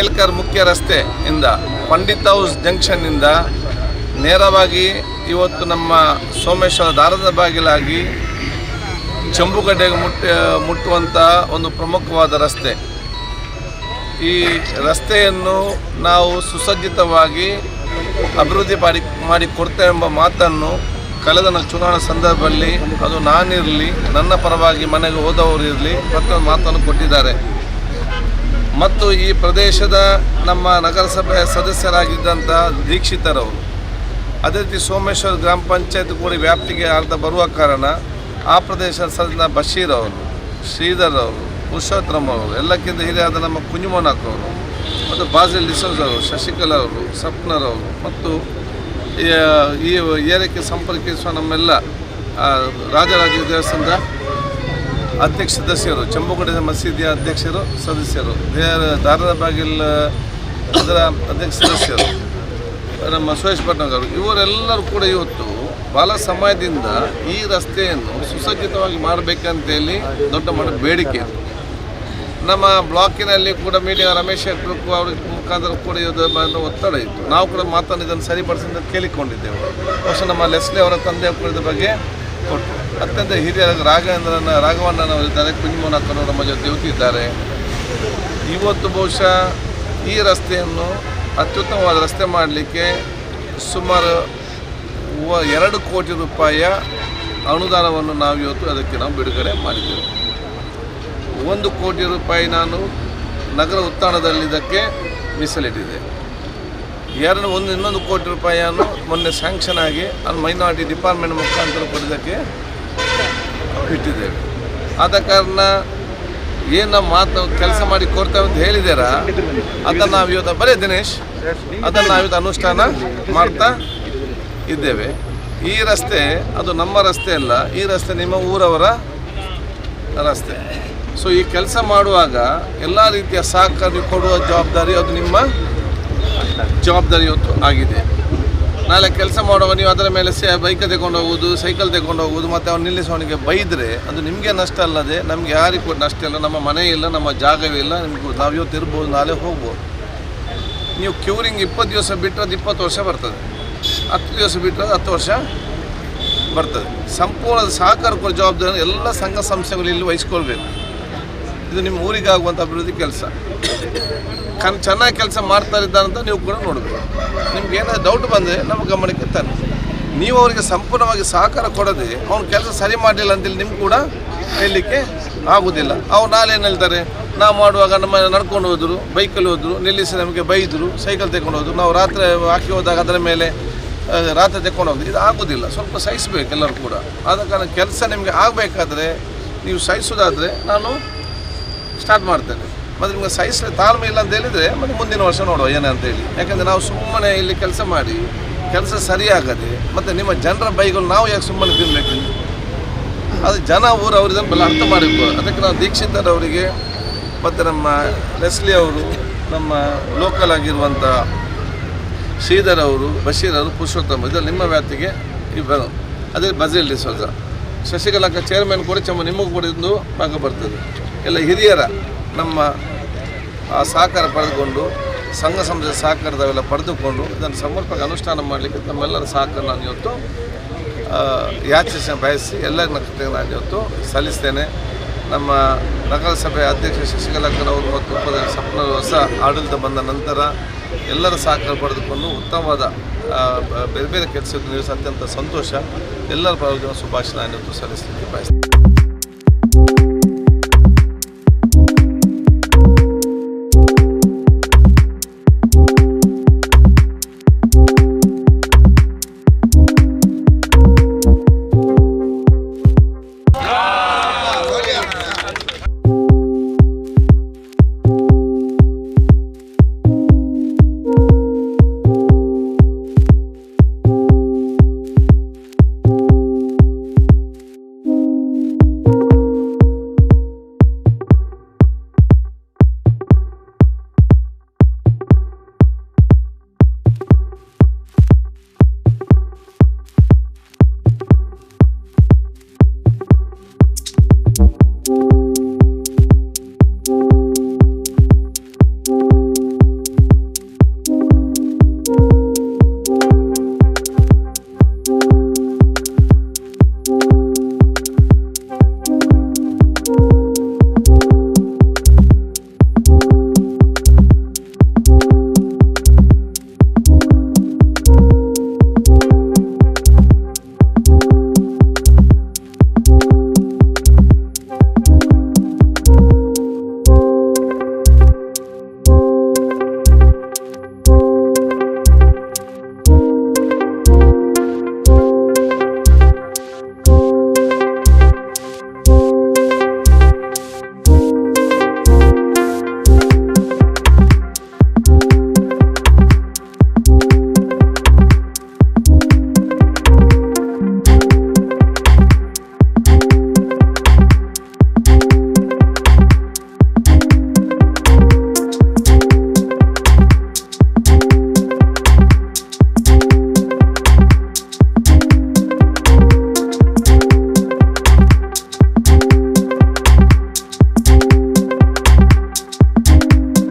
ಮೇಲ್ಕರ್ ಮುಖ್ಯ ರಸ್ತೆಯಿಂದ ಪಂಡಿತ್ ಹೌಸ್ ಜಂಕ್ಷನ್ನಿಂದ ನೇರವಾಗಿ ಇವತ್ತು ನಮ್ಮ ಸೋಮೇಶ್ವರ ದಾರದ ಬಾಗಿಲಾಗಿ ಚಂಬುಗಡ್ಡೆಗೆ ಮುಟ್ಟ ಮುಟ್ಟುವಂತಹ ಒಂದು ಪ್ರಮುಖವಾದ ರಸ್ತೆ. ಈ ರಸ್ತೆಯನ್ನು ನಾವು ಸುಸಜ್ಜಿತವಾಗಿ ಅಭಿವೃದ್ಧಿ ಮಾಡಿ ಮಾಡಿ ಕೊಡ್ತೇವೆ ಎಂಬ ಮಾತನ್ನು ಕಳೆದ ಚುನಾವಣಾ ಸಂದರ್ಭದಲ್ಲಿ ಅದು ನಾನಿರಲಿ, ನನ್ನ ಪರವಾಗಿ ಮನೆಗೆ ಹೋದವರು ಇರಲಿ ಪ್ರತಿಯೊಂದು ಮಾತನ್ನು ಕೊಟ್ಟಿದ್ದಾರೆ. ಮತ್ತು ಈ ಪ್ರದೇಶದ ನಮ್ಮ ನಗರಸಭೆಯ ಸದಸ್ಯರಾಗಿದ್ದಂಥ ದೀಕ್ಷಿತರವರು ಅದೇ ರೀತಿ ಸೋಮೇಶ್ವರ ಗ್ರಾಮ ಪಂಚಾಯತ್ ಕೂಡ ವ್ಯಾಪ್ತಿಗೆ ಅರ್ಧ ಬರುವ ಕಾರಣ ಆ ಪ್ರದೇಶದ ಸದಸ್ಯ ಬಶೀರ್ ಅವರು, ಶ್ರೀಧರ್ ಅವರು, ಪುರುಷೋತ್ತಮ್ ಅವರು, ಎಲ್ಲಕ್ಕಿಂತ ಹಿರಿಯಾದ ನಮ್ಮ ಕುಂಜುಮೋನಾಕ್ ಅವರು ಮತ್ತು ಬಾಜಿಲ್ ಡಿಸೋಜ್ ಅವರು, ಶಶಿಕಲಾ ಅವರು ಸಪ್ನರ್ ಅವರು ಮತ್ತು ಈ- ಏರಿಕೆ ಸಂಪರ್ಕಿಸುವ ನಮ್ಮೆಲ್ಲ ರಾಜರಾಜ ದೇವಸ್ಥಾನದ ಅಧ್ಯಕ್ಷ ಸದಸ್ಯರು ಚಂಬುಗುಡ್ಡ ಮಸೀದಿಯ ಅಧ್ಯಕ್ಷರು, ಸದಸ್ಯರು ದಾರದ ಬಾಗಿಲ್, ಅದರ ಅಧ್ಯಕ್ಷ ಸದಸ್ಯರು, ನಮ್ಮ ಸುರೇಶ್ ಭಟ್ನಗರ್ ಇವರೆಲ್ಲರೂ ಕೂಡ ಇವತ್ತು ಬಹಳ ಸಮಯದಿಂದ ಈ ರಸ್ತೆಯನ್ನು ಸುಸಜ್ಜಿತವಾಗಿ ಮಾಡಬೇಕಂತೇಳಿ ದೊಡ್ಡ ಮಟ್ಟ ಬೇಡಿಕೆ ನಮ್ಮ ಬ್ಲಾಕಿನಲ್ಲಿ ಕೂಡ ಮೀಡಿಯಾ ರಮೇಶ್ ಶೆಟ್ಟರು ಅವ್ರ ಮುಖಾಂತರ ಕೂಡ ಇದು ಒತ್ತಡ ಇತ್ತು. ನಾವು ಕೂಡ ಮಾತನ್ನು ಇದನ್ನು ಸರಿಪಡಿಸಿದ ಕೇಳಿಕೊಂಡಿದ್ದೆವು. ಬಹುಶಃ ನಮ್ಮ ಲೆಸ್ಲಿ ಅವರ ತಂದೆ ಕೂಡ ಬಗ್ಗೆ ಕೊಟ್ಟು. ಅತ್ಯಂತ ಹಿರಿಯ ರಾಘವೇಂದ್ರನ ರಾಘವಣ್ಣನವರಿದ್ದಾರೆ ಕುಂಜಮೋನಕ್ಕನವರು ನಮ್ಮ ಜೊತೆ ಇವತ್ತಿದ್ದಾರೆ ಇವತ್ತು ಬಹುಶಃ ಈ ರಸ್ತೆಯನ್ನು ಅತ್ಯುತ್ತಮವಾದ ರಸ್ತೆ ಮಾಡಲಿಕ್ಕೆ ಸುಮಾರು ಎರಡು ಕೋಟಿ ರೂಪಾಯಿಯ ಅನುದಾನವನ್ನು ನಾವು ಇವತ್ತು ಅದಕ್ಕೆ ನಾವು ಬಿಡುಗಡೆ ಮಾಡಿದ್ದೇವೆ. ಒಂದು ಕೋಟಿ ರೂಪಾಯಿ ನಾನು ನಗರ ಉತ್ಥಾನದಲ್ಲಿ ಇದಕ್ಕೆ ಮೀಸಲಿಟ್ಟಿದೆ ಎರಡು, ಒಂದು ಇನ್ನೊಂದು ಕೋಟಿ ರೂಪಾಯಿಯನ್ನು ಮೊನ್ನೆ ಸ್ಯಾಂಕ್ಷನ್ ಆಗಿ ಅದು ಮೈನಾರಿಟಿ ಡಿಪಾರ್ಟ್ಮೆಂಟ್ ಮುಖಾಂತರ ಕೊಡೋದಕ್ಕೆ ಇಟ್ಟಿದ್ದೇವೆ. ಆದ ಕಾರಣ ಏನು ಮಾತು ಕೆಲಸ ಮಾಡಿ ಕೊಡ್ತೇವೆ ಅಂತ ಹೇಳಿದಾರ? ಅದನ್ನು ನಾವು ಇವತ್ತು ಬರೀ ದಿನೇಶ್, ಅದನ್ನು ನಾವು ಇವತ್ತು ಅನುಷ್ಠಾನ ಮಾಡ್ತಾ ಇದ್ದೇವೆ. ಈ ರಸ್ತೆ, ಅದು ನಮ್ಮ ರಸ್ತೆ ಅಲ್ಲ, ಈ ರಸ್ತೆ ನಿಮ್ಮ ಊರವರ ರಸ್ತೆ. ಸೊ ಈ ಕೆಲಸ ಮಾಡುವಾಗ ಎಲ್ಲ ರೀತಿಯ ಸಹಕಾರ ಕೊಡುವ ಜವಾಬ್ದಾರಿ ಅದು ನಿಮ್ಮ ಜವಾಬ್ದಾರಿ ಇವತ್ತು ಆಗಿದೆ. ನಾಳೆ ಕೆಲಸ ಮಾಡುವ, ನೀವು ಅದರ ಮೇಲೆ ಸೇ, ಬೈಕ್ ತಗೊಂಡು ಹೋಗುವುದು ಸೈಕಲ್ ತಗೊಂಡು ಹೋಗುವುದು, ಮತ್ತು ಅವ್ನು ನಿಲ್ಲಿಸೋನಿಗೆ ಬೈದರೆ ಅದು ನಿಮಗೆ ನಷ್ಟ ಅಲ್ಲದೆ ನಮಗೆ ಯಾರಿಗೂ ನಷ್ಟ ಇಲ್ಲ, ನಮ್ಮ ಮನೆ ಇಲ್ಲ, ನಮ್ಮ ಜಾಗವೇ ಇಲ್ಲ, ನಿಮ್ಗೆ ನಾವು ಇವತ್ತು ಇರ್ಬೋದು, ನಾಳೆ ಹೋಗ್ಬೋದು. ನೀವು ಕ್ಯೂರಿಂಗ್ ಇಪ್ಪತ್ತು ದಿವಸ ಬಿಟ್ಟರೆ ಅದು ಇಪ್ಪತ್ತು ವರ್ಷ ಬರ್ತದೆ. ಹತ್ತು ದಿವಸ ಬಿಟ್ಟರೆ ಅದು ಹತ್ತು ವರ್ಷ ಬರ್ತದೆ. ಸಂಪೂರ್ಣ ಸಹಕಾರ ಜವಾಬ್ದಾರಿ, ಎಲ್ಲ ಸಂಘ ಸಂಸ್ಥೆಗಳು ಇಲ್ಲಿ ವಹಿಸ್ಕೊಳ್ಬೇಕು. ಇದು ನಿಮ್ಮ ಊರಿಗೆ ಆಗುವಂಥ ಅಭಿವೃದ್ಧಿ ಕೆಲಸ. ಕನ್, ಚೆನ್ನಾಗಿ ಕೆಲಸ ಮಾಡ್ತಾ ಅಂತ ನೀವು ಕೂಡ ನೋಡಬೇಕು ನಿಮ್ಗೆ ಏನಾದ್ರು ಡೌಟ್ ಬಂದರೆ ನಮ್ಮ ಗಮನಕ್ಕೆ ತನ್ನಿ ನೀವು ಅವರಿಗೆ ಸಂಪೂರ್ಣವಾಗಿ ಸಹಕಾರ ಕೊಡದೆ ಅವ್ನು ಕೆಲಸ ಸರಿ ಮಾಡಲಿಲ್ಲ ಅಂತೇಳಿ ನಿಮ್ಗೆ ಕೂಡ ಹೇಳಲಿಕ್ಕೆ ಆಗೋದಿಲ್ಲ. ಅವ್ರು ನಾಳೆ ಏನು ಹೇಳ್ತಾರೆ? ನಾವು ಮಾಡುವಾಗ ನಮ್ಮ ನಡ್ಕೊಂಡು ಹೋದರು, ಬೈಕಲ್ಲಿ ಹೋದರು, ನಿಲ್ಲಿಸಿ ನಮಗೆ ಬೈದರು, ಸೈಕಲ್ ತಗೊಂಡು ಹೋದರು, ನಾವು ರಾತ್ರಿ ಹಾಕಿ ಹೋದಾಗ ಅದರ ಮೇಲೆ ರಾತ್ರಿ ತಗೊಂಡು ಹೋಗ್ತೀವಿ ಇದು ಆಗೋದಿಲ್ಲ. ಸ್ವಲ್ಪ ಸಹಿಸ್ಬೇಕು ಎಲ್ಲರೂ ಕೂಡ. ಆದ ಕಾರಣ ಕೆಲಸ ನಿಮಗೆ ಆಗಬೇಕಾದ್ರೆ ನೀವು ಸಹಿಸೋದಾದರೆ ನಾನು ಸ್ಟಾರ್ಟ್ ಮಾಡ್ತೇನೆ. ಮತ್ತು ನಿಮಗೆ ಸೈಸ್ ತಾಳ್ಮೆ ಇಲ್ಲ ಅಂತ ಹೇಳಿದರೆ ಮತ್ತು ಮುಂದಿನ ವರ್ಷ ನೋಡುವ ಏನಂತೇಳಿ ಯಾಕಂದರೆ ನಾವು ಸುಮ್ಮನೆ ಇಲ್ಲಿ ಕೆಲಸ ಮಾಡಿ, ಕೆಲಸ ಸರಿಯಾಗದೆ, ಮತ್ತು ನಿಮ್ಮ ಜನರ ಬೈಗಳು ನಾವು ಯಾಕೆ ಸುಮ್ಮನೆ ತಿನ್ನಬೇಕು ಅದು ಜನ ಊರು ಅವ್ರ ಇದನ್ನು ಬಲ್ಲ ಅರ್ಥ ಮಾಡಬೇಕು ಅದಕ್ಕೆ ನಾವು ದೀಕ್ಷಿತರವರಿಗೆ ಮತ್ತು ನಮ್ಮ ಲೆಸ್ಲಿ ಅವರು, ನಮ್ಮ ಲೋಕಲ್ ಆಗಿರುವಂಥ ಶ್ರೀಧರ್ ಅವರು, ಬಶೀರ್ ಅವರು, ಪುರುಷೋತ್ತಮ ಇದು ನಿಮ್ಮ ವ್ಯಾಪ್ತಿಗೆ ಇಬ್ಬರು. ಅದೇ ಬಜೆಲ್ ಡಿಸೋಜ ಶಶಿಕಲಾಕ ಚೇರ್ಮನ್ ಕೂಡ ಚಮ್ಮ ನಿಮಗೂ ಕೂಡ ಇದು ಭಾಗ ಬರ್ತದೆ. ಎಲ್ಲ ಹಿರಿಯರ ನಮ್ಮ ಸಹಕಾರ ಪಡೆದುಕೊಂಡು, ಸಂಘ ಸಂಸ್ಥೆ ಸಹಕಾರದವೆಲ್ಲ ಪಡೆದುಕೊಂಡು ಇದನ್ನು ಸಮರ್ಪಕ ಅನುಷ್ಠಾನ ಮಾಡಲಿಕ್ಕೆ ತಮ್ಮೆಲ್ಲರ ಸಹಕಾರ ನಾನು ಇವತ್ತು ಯಾಚಿಸ ಬಯಸಿ ಎಲ್ಲರ ನಾನು ಇವತ್ತು ಸಲ್ಲಿಸ್ತೇನೆ. ನಮ್ಮ ನಗರಸಭೆ ಅಧ್ಯಕ್ಷ ಶಶಿಕಲಾಕರವರು ಮತ್ತು ಉಪದ ಸಪ್ನ ಹೊಸ ಆಡಳಿತ ಬಂದ ನಂತರ ಎಲ್ಲರ ಸಹಕಾರ ಪಡೆದುಕೊಂಡು ಉತ್ತಮವಾದ ಬೇರೆ ಬೇರೆ ಕೆಲಸಕ್ಕೆ ನೀವು ಅತ್ಯಂತ ಸಂತೋಷ. ಎಲ್ಲರ ಪರವಾಗಿ ಶುಭಾಶಯ ನಾನು ಇವತ್ತು ಸಲ್ಲಿಸಲಿಕ್ಕೆ ಬಯಸ್ತೇನೆ.